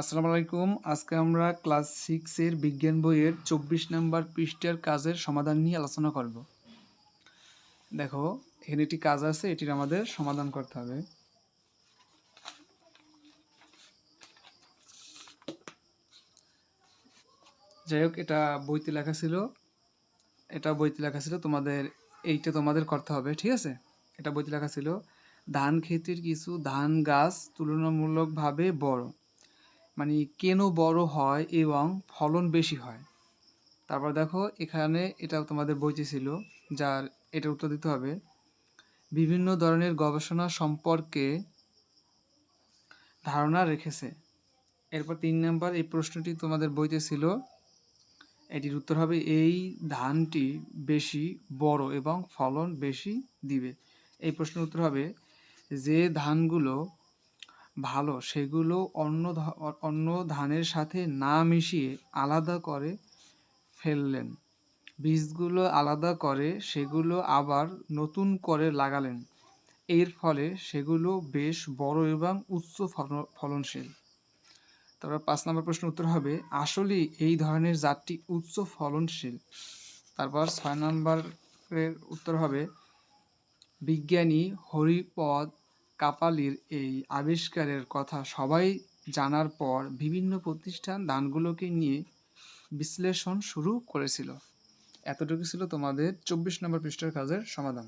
আসসালামু আলাইকুম। আজকে আমরা ক্লাস সিক্সের বিজ্ঞান বইয়ের চব্বিশ নম্বর পৃষ্ঠার কাজের সমাধান নিয়ে আলোচনা করব। দেখো, এখানে একটি কাজ আছে, এটির আমাদের সমাধান করতে হবে। যাই হোক, এটা বইতে লেখা ছিল। এটা বইতে লেখা ছিল তোমাদের, এইটা তোমাদের করতে হবে, ঠিক আছে? এটা বইতে লেখা ছিল, ধান ক্ষেতের কিছু ধান গাছ তুলনামূলকভাবে বড়। মানে কেন বড় হয় এবং ফলন বেশি হয়। তারপর দেখো, এখানে এটা তোমাদের বইতে ছিল, যার এটা উত্তর দিতে হবে। বিভিন্ন ধরনের গবেষণা সম্পর্কে ধারণা রেখেছে। এরপর তিন নম্বর, এই প্রশ্নটি তোমাদের বইতে ছিল। এটির উত্তর হবে, এই ধানটি বেশি বড় এবং ফলন বেশি দিবে। এই প্রশ্নের উত্তর হবে, যে ধানগুলো ভালো, সেগুলো অন্য অন্য ধানের সাথে না মিশিয়ে আলাদা করে ফেললেন। বীজগুলো আলাদা করে সেগুলো আবার নতুন করে লাগালেন। এর ফলে সেগুলো বেশ বড় এবং উচ্চ ফলনশীল। তারপর পাঁচ নম্বর প্রশ্ন উত্তর হবে আসলে এই ধরনের জাতটি উচ্চ ফলনশীল? তারপর ছয় নম্বরের উত্তর হবে, বিজ্ঞানী হরিপদ কাপালির এই আবিষ্কারের কথা সবাই জানার পর বিভিন্ন প্রতিষ্ঠান দানগুলোকে নিয়ে বিশ্লেষণ শুরু করেছিল। এতটুকু ছিল তোমাদের চব্বিশ নম্বর পৃষ্ঠার কাজের সমাধান।